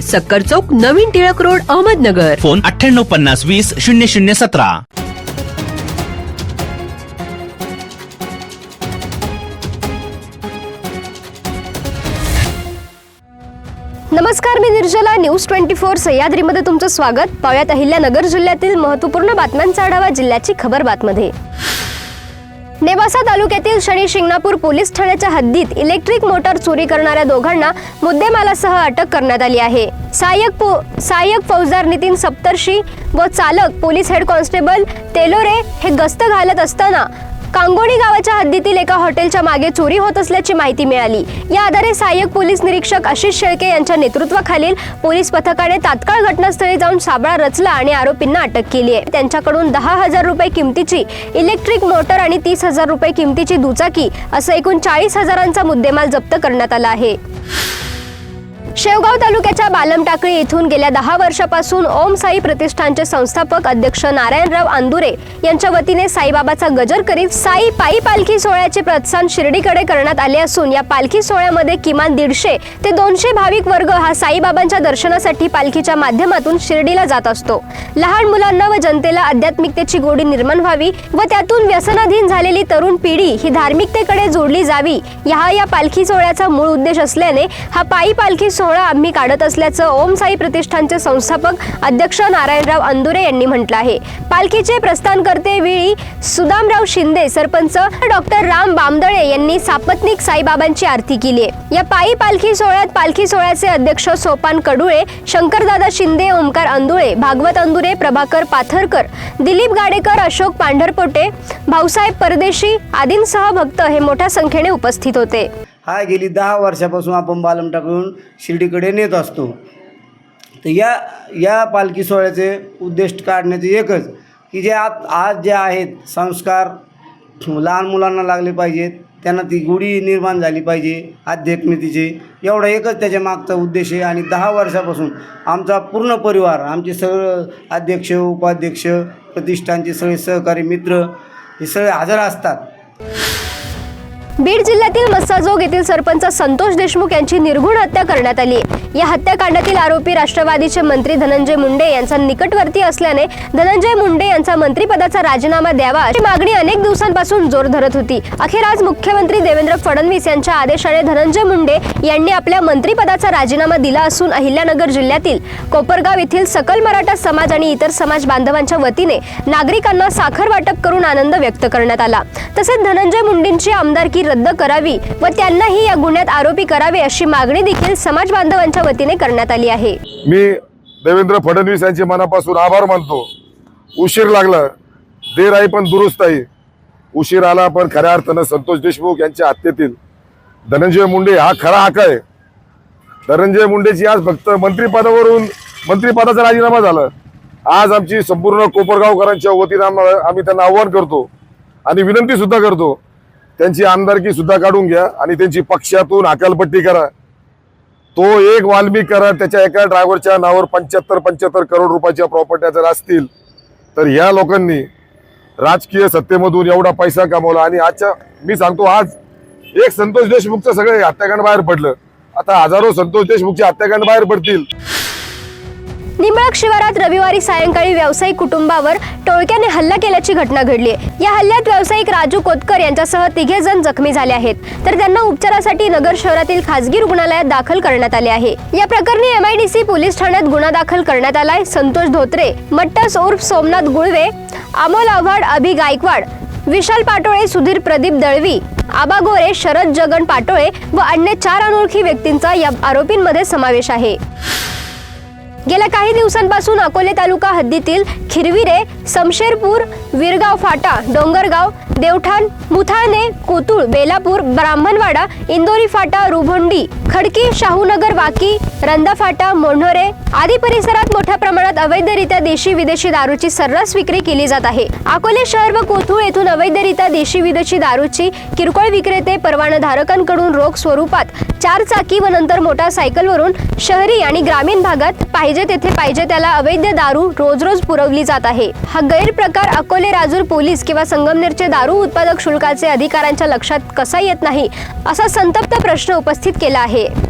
सक्कर चौक नवीन Tilak road Ahmednagar. Phone अठ्ठ्याण्णव पन्नास वीस शून्य शून्य सतरा. नमस्कार मी निर्जला. न्यूज ट्वेंटी फोर सह्याद्रीमध्ये तुमचं स्वागत. पाहुयात अहिल्यानगर जिल्ह्यातील महत्त्वपूर्ण बातम्यांचा आढावा जिल्ह्याची खबर बातमध्ये. नेवासा तालुक्यातील शनी शिंगणापूर पोलीस ठाण्याच्या हद्दीत इलेक्ट्रिक मोटार चोरी करणाऱ्या दोघांना मुद्देमालासह अटक करण्यात आली आहे. सहाय्यक पो सहाय्यक फौजदार नितीन सप्तर्षी व चालक पोलीस हेड कॉन्स्टेबल तेलोरे हे गस्त घालत असताना कांगोणी गावाच्या हद्दीतील एका हॉटेलच्या मागे चोरी होत असल्याची माहिती मिळाली. या आधारे सहाय्यक पोलीस निरीक्षक आशिष शेळके यांच्या नेतृत्वाखालील पोलीस पथकाने तात्काळ घटनास्थळी जाऊन साबळा रचला आणि आरोपींना अटक केली आहे. त्यांच्याकडून दहा हजार रुपये किमतीची इलेक्ट्रिक मोटर आणि तीस हजार रुपये किमतीची दुचाकी असं एकूण चाळीस हजारांचा मुद्देमाल जप्त करण्यात आला आहे. शेवगाव तालुक्याच्या बालमटाकळी इथून येथून गेल्या दहा वर्षापासून ओम साई प्रतिष्ठानचे संस्थापक अध्यक्ष नारायणराव आंदुरे यांच्या वतीने साईबाबाचा गजर करीत साई पायी पालखी सोहळ्याचे प्रोत्साहन शिर्डीकडे करण्यात आले असून या पालखी सोहळ्यामध्ये किमान दीडशे ते दोनशे भाविक वर्ग हा साईबाबांच्या दर्शनासाठी पालखीच्या माध्यमातून शिर्डीला जात असतो. लहान मुलांना व जनतेला आध्यात्मिकतेची गोडी निर्माण व्हावी व त्यातून व्यसनाधीन झालेली तरुण पिढी ही धार्मिकतेकडे जोडली जावी हा या पालखी सोहळ्याचा मूळ उद्देश असल्याने हा पायी पालखी सोहळा आम्ही काढत असल्याचं ओम साई प्रतिष्ठानचे संस्थापक अध्यक्ष नारायणराव अंदुरे यांनी म्हटलं आहे. पालखीचे प्रस्थानकर्ते वेळी सुदामराव शिंदे सरपंच डॉक्टर राम बामदळे यांनी सापत्निक साईबाबांची आरती केली आहे. या पायी पालखी सोहळ्यात पालखी सोहळ्याचे अध्यक्ष सोपान कडुळे शंकरदादा शिंदे ओमकार अंदुळे भागवत अंदुरे प्रभाकर पाथरकर दिलीप गाडेकर अशोक पांढरपोटे भाऊसाहेब परदेशी आदींसह भक्त हे मोठ्या संख्येने उपस्थित होते. हा गेली दहा वर्षापासून आपण बालम टाकून शिर्डीकडे नेत असतो. तर या या पालखी सोहळ्याचे उद्दिष्ट काढण्याचे एकच की जे आत आज जे आहेत संस्कार लहान मुलांना लागले पाहिजेत त्यांना ती गुढी निर्माण झाली पाहिजे आध्यात्मिकतेचे. एवढा एकच त्याच्या मागचा उद्देश आहे. आणि दहा वर्षापासून आमचा पूर्ण परिवार आमचे सगळं अध्यक्ष उपाध्यक्ष प्रतिष्ठानचे सगळे सहकारी मित्र हे सगळे हजर असतात. बीड जिल्ह्यातील मस्साजोग येथील सरपंच संतोष देशमुख यांची निर्घुण हत्या करण्यात आली. या हत्याकांडातील आरोपी राष्ट्रवादीचे मंत्री धनंजय मुंडे यांचा निकटवर्ती असल्याने धनंजय मुंडे यांचा मंत्रिपदाचा राजीनामा द्यावा अशी मागणी अनेक दिवसांपासून जोर धरत होती. अखेर आज मुख्यमंत्री देवेंद्र फडणवीस यांच्या आदेशाने धनंजय मुंडे यांनी आपल्या मंत्रिपदाचा राजीनामा दिला असून अहिल्यानगर जिल्ह्यातील कोपरगाव येथील सकल मराठा समाज आणि इतर समाज बांधवांच्या वतीने नागरिकांना साखर वाटप करून आनंद व्यक्त करण्यात आला. तसेच धनंजय मुंडेंची आमदारकी रद्द करावी व त्यांनाही या गुन्ह्यात आरोपी करावे अशी मागणी देखील समाज बांधवांच्या वतीने करण्यात आली आहे. मी देवेंद्र फडणवीस यांचे मनापासून आभार मानतो. उशीर लागला. देर आहे पण दुरुस्त आहे. उशीर आला पण खऱ्या अर्थानं संतोष देशमुख यांच्या हत्येतील धनंजय मुंडे हा खरा हक आहे. धनंजय मुंडेची आज फक्त मंत्रिपदावरून मंत्रिपदाचा राजीनामा झाला. आज आमची संपूर्ण कोपरगावकरांच्या वतीनं आम्हाला- आम्ही त्यांना आव्हान करतो आणि विनंती सुद्धा करतो. त्यांची आमदारकी सुद्धा काढून घ्या आणि त्यांची पक्षातून अकालपट्टी करा. तो एक वाल्मिक करा त्याच्या एका ड्रायव्हरच्या नावावर पंच्याहत्तर पंच्याहत्तर करोड रुपयाच्या प्रॉपर्ट्या जर असतील तर ह्या लोकांनी राजकीय सत्तेमधून एवढा पैसा कमवला. आणि आजच्या मी सांगतो आज एक संतोष देशमुखचं सगळे हत्याकांड बाहेर पडलं. आता हजारो संतोष देशमुखचे हत्याकांड बाहेर पडतील. निंबळक शिवारात रविवारी सायंकाळी व्यावसायिक कुटुंबावर टोळक्याने हल्ला केल्याची घटना घडली. या हल्ल्यात व्यावसायिक राजू कोतकर यांच्यासह तिघे जण जखमी झाले आहेत. तर त्यांना उपचारासाठी नगर शहरातील खासगी रुग्णालयात दाखल करण्यात आले आहे. या प्रकरणी एमआयडीसी पोलीस ठाण्यात गुन्हा दाखल करण्यात आलाय. संतोष धोत्रे मट्टस उर्फ सोमनाथ गुळवे अमोल आव्हाड अभि गायकवाड विशाल पाटोळे सुधीर प्रदीप दळवी आबा गोरे शरद जगन पाटोळे व अन्य चार अनोळखी व्यक्तींचा या आरोपींमध्ये समावेश आहे. गेल्या काही दिवसांपासून अकोले तालुका हद्दीतील खिरविरे समशेरपूर विरगाव फाटा डोंगरगाव देवठाण मुथाने कोतुळ बेलापूर ब्राह्मणवाडा इंदोरी फाटा रुभोंडी खडकी शाहूनगर वाकी रंदाफाटा फाटा आदी परिसरात मोठ्या प्रमाणात अवैधरित्या देशी विदेशी दारूची सर्रास विक्री केली जात आहे. अकोले शहर व कोथूळ येथून अवैधरित्या देशी विदेशी दारूची किरकोळ विक्रेते परवानाधारकांकडून रोख स्वरूपात चार चाकी व नंतर मोटारसायकलवरून शहरी आणि ग्रामीण भागात पाहिजे तेथे पाहिजे त्याला अवैध दारू रोज रोज पुरवली जात आहे. हा गैरप्रकार अकोले राजूर पोलीस किंवा संगमनेरचे दारू उत्पादक शुल्काचे अधिकाऱ्यांच्या लक्षात कसा येत नाही असा संतप्त प्रश्न उपस्थित केला आहे.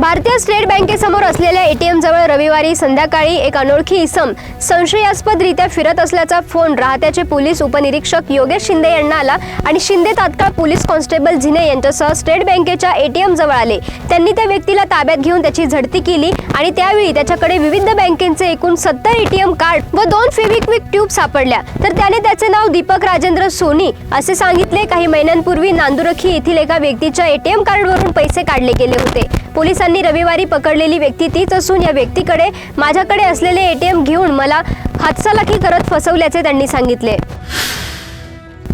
भारतीय स्टेट बँकेसमोर असलेल्या एटीएम जवळ रविवारी संध्याकाळी एक अनोळखी इसम संशयास्पदरित्या फिरत असल्याचा फोन राहत्याचे पोलीस उपनिरीक्षक योगेश शिंदे यांना आला आणि शिंदे तात्काळ पोलीस कॉन्स्टेबल झिने यांच्यासह स्टेट बँकेच्या एटीएम जवळ आले. त्यांनी त्या व्यक्तीला ताब्यात घेऊन त्याची झडती केली आणि त्यावेळी त्याच्याकडे विविध बँकेचे एकूण सत्तर एटीएम कार्ड व दोन फेविक्विक ट्यूब सापडल्या. तर त्याने त्याचे नाव दीपक राजेंद्र सोनी असे सांगितले. काही महिन्यांपूर्वी नांदुरखी येथील एका व्यक्तीच्या एटीएम कार्डवरून पैसे काढले गेले होते. पोलिसांनी रविवारी पकडलेली व्यक्ती तीच असून या व्यक्तीकडे माझ्याकडे असलेले एटीएम घेऊन मला हातसालाखी करत फसवल्याचे त्यांनी सांगितले.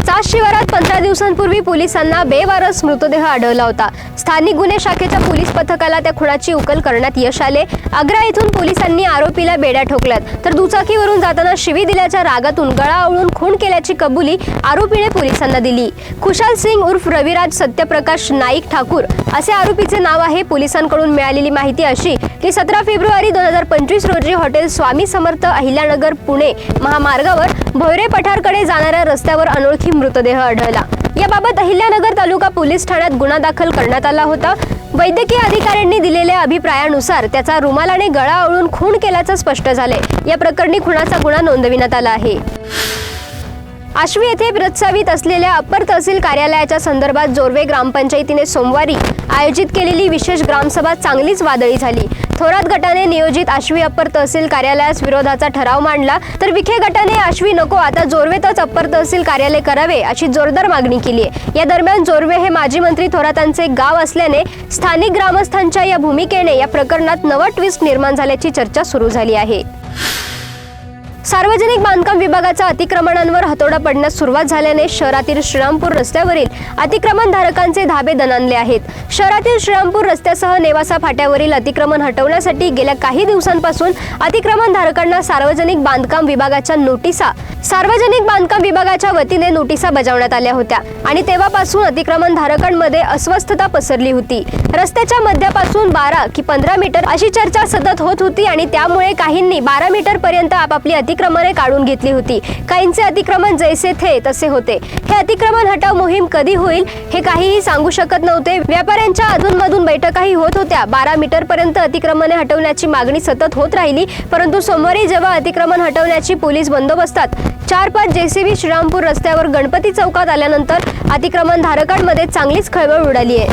चास शिवारात पंधरा दिवसांपूर्वी पोलिसांना बेवारस मृतदेह आढळला होता. स्थानिक गुन्हे शाखेच्या पोलीस पथकाला त्या खुणाची उकल करण्यात यश आले. आग्रा येथून पोलिसांनी आरोपीला बेड्या ठोकल्यात. तर दुचाकीवरून जाताना शिवी दिल्याच्या रागातून गळा आवळून खून केल्याची कबुली आरोपीने पोलिसांना दिली. खुशाल सिंग उर्फ रविराज सत्यप्रकाश नाईक ठाकूर असे आरोपीचे नाव आहे पोलिसांकडून मिळालेली माहिती अशी की सतरा फेब्रुवारी दोन हजार पंचवीस रोजी हॉटेल स्वामी समर्थ अहिल्यानगर पुणे महामार्गावर भोयरे पठारकडे जाणाऱ्या रस्त्यावर अनोळखी मृतदेह आढळला. याबाबत अहिल्यानगर तालुका पोलीस ठाण्यात गुन्हा दाखल करण्यात आला होता. वैद्यकीय अधिकाऱ्यांनी दिलेल्या अभिप्रायानुसार त्याचा रुमालाने गळा आळून खून केल्याचं स्पष्ट झाले या प्रकरणी खुनाचा गुन्हा नोंदविण्यात आला आहे. आश्वी येथे प्रस्तावित असलेल्या अप्पर तहसील कार्यालयाच्या संदर्भात जोरवे ग्रामपंचायतीने सोमवारी आयोजित केलेली विशेष ग्रामसभा चांगलीच वादळी झाली. थोरात गटाने नियोजित आश्वी अप्पर तहसील कार्यालयास विरोधाचा ठराव मांडला तर विखे गटाने आश्वी नको आता जोरवेतच अप्पर तहसील कार्यालय करावे अशी जोरदार मागणी केली आहे. या दरम्यान जोरवे हे माजी मंत्री थोरातांचे गाव असल्याने स्थानिक ग्रामस्थांच्या या भूमिकेने या प्रकरणात नवा ट्विस्ट निर्माण झाल्याची चर्चा सुरू झाली आहे. सार्वजनिक बांधकाम विभागाचा अतिक्रमणांवर हातोडा पडण्यास सुरुवात झाल्याने शहरातील श्रीरामपूर रस्त्यावरील अतिक्रमण धारकांचे धाबे दणाणले आहेत. शहरातील श्रीरामपूर रस्त्यासह नेवासा फाट्यावरील अतिक्रमण हटवण्यासाठी गेल्या काही दिवसांपासून अतिक्रमण धारकांना सार्वजनिक बांधकाम विभागाच्या नोटिसा सार्वजनिक बांधकाम विभागाच्या वतीने नोटिसा बजावण्यात आल्या होत्या आणि तेव्हापासून अतिक्रमण धारकांमध्ये अस्वस्थता पसरली होती. रस्त्याच्या मध्यापासून बारा की पंधरा मीटर अशी चर्चा सतत होत होती आणि त्यामुळे काहींनी बारा मीटर पर्यंत आपापली अतिक्रमण अतिक्रमणे काढून घेतली होती. काहींचे अतिक्रमण जैसे थे तसे होते. हे अतिक्रमण हटाव मोहीम कधी होईल हे काहीही सांगू शकत नव्हते. व्यापाऱ्यांच्या अधूनमधून बैठकाही होत होत्या. बारा मीटर पर्यंत अतिक्रमणे हटवण्याची मागणी सतत होत राहिली परंतु सोमवारी जेव्हा अतिक्रमण हटवण्याची पोलीस बंदोबस्तात चार पाच जेसीबी श्रीरामपूर रस्त्यावर गणपती चौकात आल्यानंतर अतिक्रमण धारकांमध्ये चांगलीच खळबळ उडाली आहे.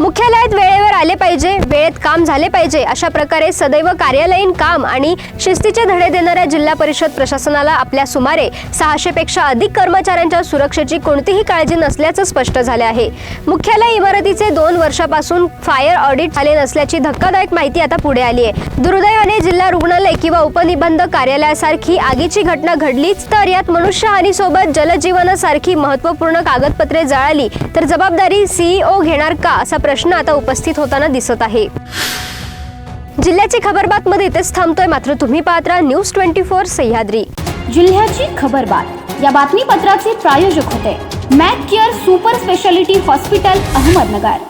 मुख्यालयात वेळेवर आले पाहिजे वेळेत काम झाले पाहिजे अशा प्रकारे सदैव कार्यालयीन काम आणि शिस्तीचे धडे देणाऱ्या जिल्हा परिषद प्रशासनाला आपल्या सुमारे सहाशे पेक्षा अधिक कर्मचाऱ्यांच्या सुरक्षेची कोणतीही काळजी नसल्याचं स्पष्ट झाले आहे. मुख्यालय इमारतीचे दोन वर्षापासून फायर ऑडिट झाले नसल्याची धक्कादायक माहिती आता पुढे आली आहे. दुर्दैवाने जिल्हा रुग्णालय किंवा उपनिबंध कार्यालयासारखी आगीची घटना घडलीच तर यात मनुष्यहानीसोबत जलजीवनासारखी महत्त्वपूर्ण कागदपत्रे जळाली तर जबाबदारी सीईओ घेणार का असा प्रश्न आता उपस्थित होताना दिसत आहे. जिल्ह्याची खबर बातमध्ये इथेच थांबतोय. मात्र तुम्ही पाहत राहा न्यूज ट्वेंटी फोर सह्याद्री. जिल्ह्याची खबरबात. या बातमीपत्राचे प्रायोजक होते. Mac care super speciality hospital Ahmednagar.